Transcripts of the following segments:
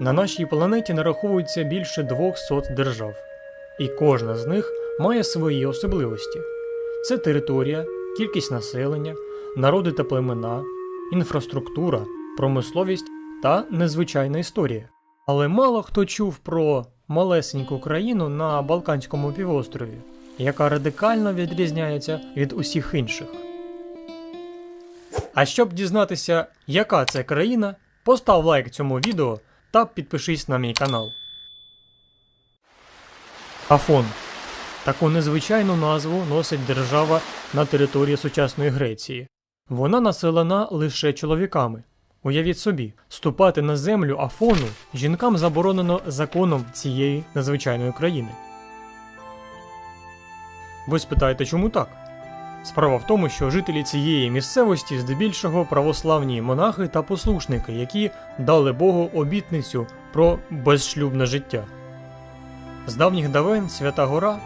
На нашій планеті нараховується більше 200 держав, і кожна з них має свої особливості: це територія, кількість населення, народи та племена, інфраструктура, промисловість та незвичайна історія. Але мало хто чув про малесеньку країну на Балканському півострові, яка радикально відрізняється від усіх інших. А щоб дізнатися, яка це країна, постав лайк цьому відео та підпишись на мій канал. Афон. Таку незвичайну назву носить держава на території сучасної Греції. Вона населена лише чоловіками. Уявіть собі, ступати на землю Афону жінкам заборонено законом цієї незвичайної країни. Ви спитаєте, чому так? Справа в тому, що жителі цієї місцевості здебільшого православні монахи та послушники, які дали Богу обітницю про безшлюбне життя. З давніх давен Свята Гора,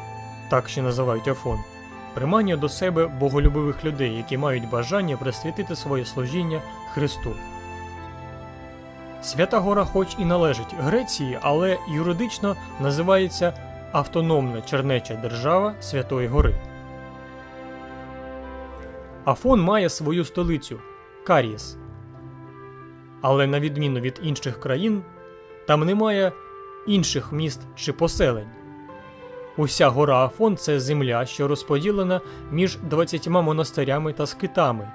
так ще називають Афон, приманює до себе боголюбивих людей, які мають бажання присвятити своє служіння Христу. Свята Гора, хоч і належить Греції, але юридично називається Автономна Чернеча Держава Святої Гори. Афон має свою столицю Карієс. Але на відміну від інших країн, там немає інших міст чи поселень. Уся гора Афон це земля, що розподілена між 20 монастирями та скитами,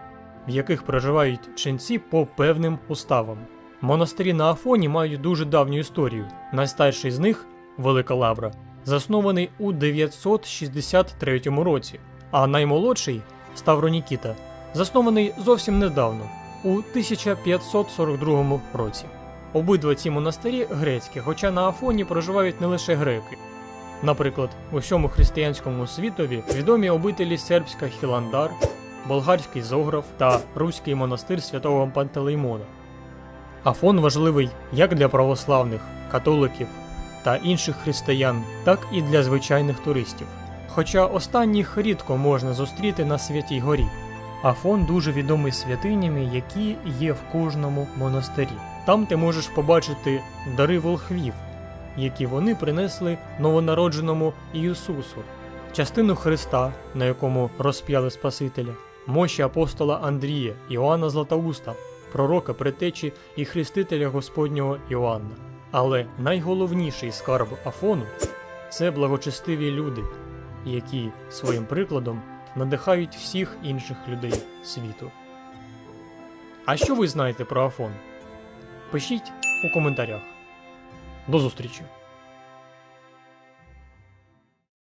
в яких проживають ченці по певним уставам. Монастирі на Афоні мають дуже давню історію. Найстарший з них, Велика Лавра, заснований у 963 році, а наймолодший Ставронікіта, заснований зовсім недавно, у 1542 році. Обидва ці монастирі грецькі, хоча на Афоні проживають не лише греки. Наприклад, у всьому християнському світові відомі обителі сербська Хіландар, болгарський Зограф та руський монастир святого Пантелеймона. Афон важливий як для православних, католиків та інших християн, так і для звичайних туристів. Хоча останніх рідко можна зустріти на Святій Горі. Афон дуже відомий святинями, які є в кожному монастирі. Там ти можеш побачити дари волхвів, які вони принесли новонародженому Ісусу, частину Христа, на якому розп'яли Спасителя, мощі апостола Андрія, Іоанна Златоуста, пророка предтечі і хрестителя Господнього Іоанна. Але найголовніший скарб Афону це благочестиві люди, які своїм прикладом надихають всіх інших людей світу. А що ви знаєте про Афон? Пишіть у коментарях. До зустрічі!